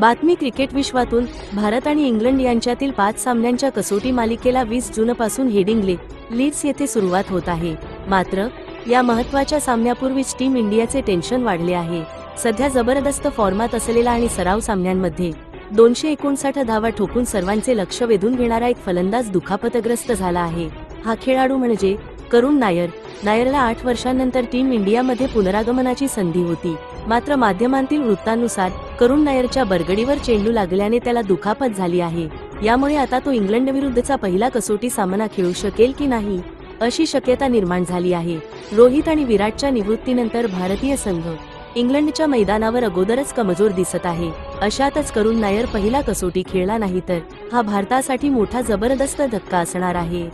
बातमी क्रिकेट विश्वातून भारत आणि इंग्लंड यांच्यातील पाच सामन्यांच्या कसोटी मालिकेला वीस जूनपासून हेडिंग्ले लीड्स येथे सुरुवात होत आहे. मात्र या महत्त्वाच्या सामन्यापूर्वीच टीम इंडियाचे टेन्शन वाढले आहे. सध्या जबरदस्त फॉर्मात असलेला आणि सराव सामन्यांमध्ये दोनशे एकोणसाठ धावा ठोकून सर्वांचे लक्ष वेधून घेणारा एक फलंदाज दुखापतग्रस्त झाला आहे. हा खेळाडू म्हणजे करुण नायर. नायरला आठ वर्षांनंतर टीम इंडियामध्ये पुनरागमनाची संधी होती. मात्र माध्यमांतील वृत्तानुसार करुण नायरच्या बरगडीवर चेंडू लागल्याने त्याला दुखापत झाली आहे. यामुळे आता तो इंग्लंड विरुद्धचा पहिला कसोटी सामना खेळू शकेल की नाही अशी शक्यता निर्माण झाली आहे. रोहित आणि विराटच्या निवृत्तीनंतर भारतीय संघ इंग्लंडच्या मैदानावर अगोदरच कमजोर दिसत आहे. अशातच करुण नायर पहिला कसोटी खेळला नाही तर हा भारतासाठी मोठा जबरदस्त धक्का असणार आहे.